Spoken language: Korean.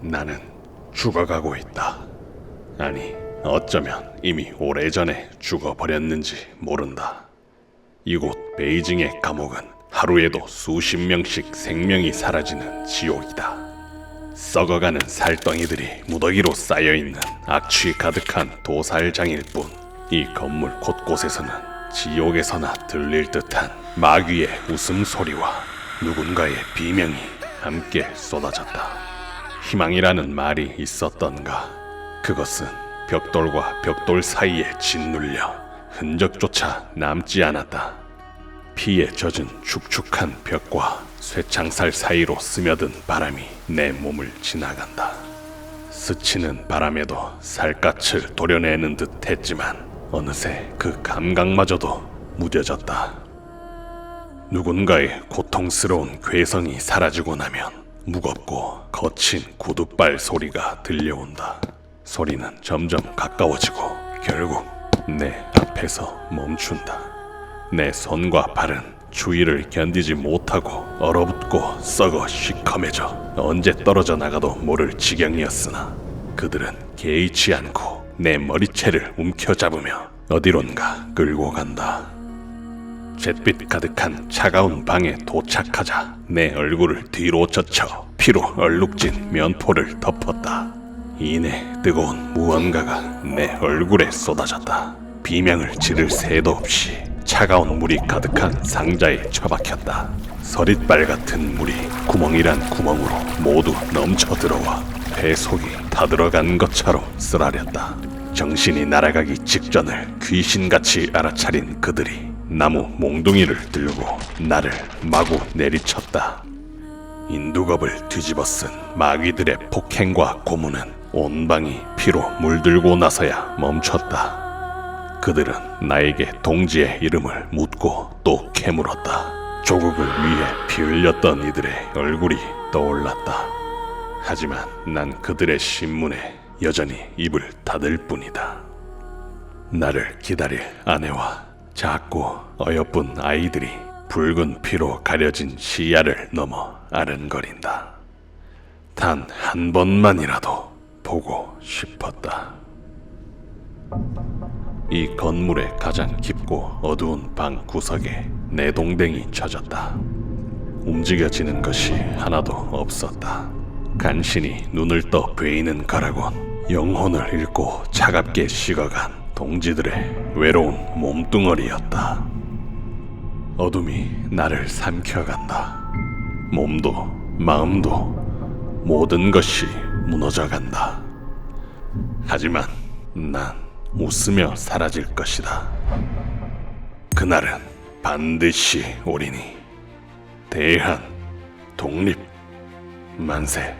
나는 죽어가고 있다. 아니, 어쩌면 이미 오래전에 죽어버렸는지 모른다. 이곳 베이징의 감옥은 하루에도 수십 명씩 생명이 사라지는 지옥이다. 썩어가는 살덩이들이 무더기로 쌓여있는 악취 가득한 도살장일 뿐, 이 건물 곳곳에서는 지옥에서나 들릴 듯한 마귀의 웃음소리와 누군가의 비명이 함께 쏟아졌다. 희망이라는 말이 있었던가. 그것은 벽돌과 벽돌 사이에 짓눌려 흔적조차 남지 않았다. 피에 젖은 축축한 벽과 쇠창살 사이로 스며든 바람이 내 몸을 지나간다. 스치는 바람에도 살갗을 도려내는 듯 했지만 어느새 그 감각마저도 무뎌졌다. 누군가의 고통스러운 괴성이 사라지고 나면 무겁고 거친 구둣발 소리가 들려온다. 소리는 점점 가까워지고 결국 내 앞에서 멈춘다. 내 손과 발은 추위를 견디지 못하고 얼어붙고 썩어 시커매져 언제 떨어져 나가도 모를 지경이었으나 그들은 개의치 않고 내 머리채를 움켜잡으며 어디론가 끌고 간다. 잿빛 가득한 차가운 방에 도착하자 내 얼굴을 뒤로 젖혀 피로 얼룩진 면포를 덮었다. 이내 뜨거운 무언가가 내 얼굴에 쏟아졌다. 비명을 지를 새도 없이 차가운 물이 가득한 상자에 처박혔다. 서릿발 같은 물이 구멍이란 구멍으로 모두 넘쳐 들어와 배 속이 타들어간 것처럼 쓰라렸다. 정신이 날아가기 직전을 귀신같이 알아차린 그들이 나무 몽둥이를 들고 나를 마구 내리쳤다. 인두겁을 뒤집어 쓴 마귀들의 폭행과 고문은 온 방이 피로 물들고 나서야 멈췄다. 그들은 나에게 동지의 이름을 묻고 또 캐물었다. 조국을 위해 피 흘렸던 이들의 얼굴이 떠올랐다. 하지만 난 그들의 신문에 여전히 입을 닫을 뿐이다. 나를 기다릴 아내와 작고 어여쁜 아이들이 붉은 피로 가려진 시야를 넘어 아른거린다. 단 한 번만이라도 보고 싶었다. 이 건물의 가장 깊고 어두운 방 구석에 내 동댕이 쳐졌다. 움직여지는 것이 하나도 없었다. 간신히 눈을 떠 베이는 거라곤 영혼을 잃고 차갑게 식어간 동지들의 외로운 몸뚱어리였다. 어둠이 나를 삼켜간다. 몸도 마음도 모든 것이 무너져간다. 하지만 난 웃으며 사라질 것이다. 그날은 반드시 오리니. 대한 독립 만세.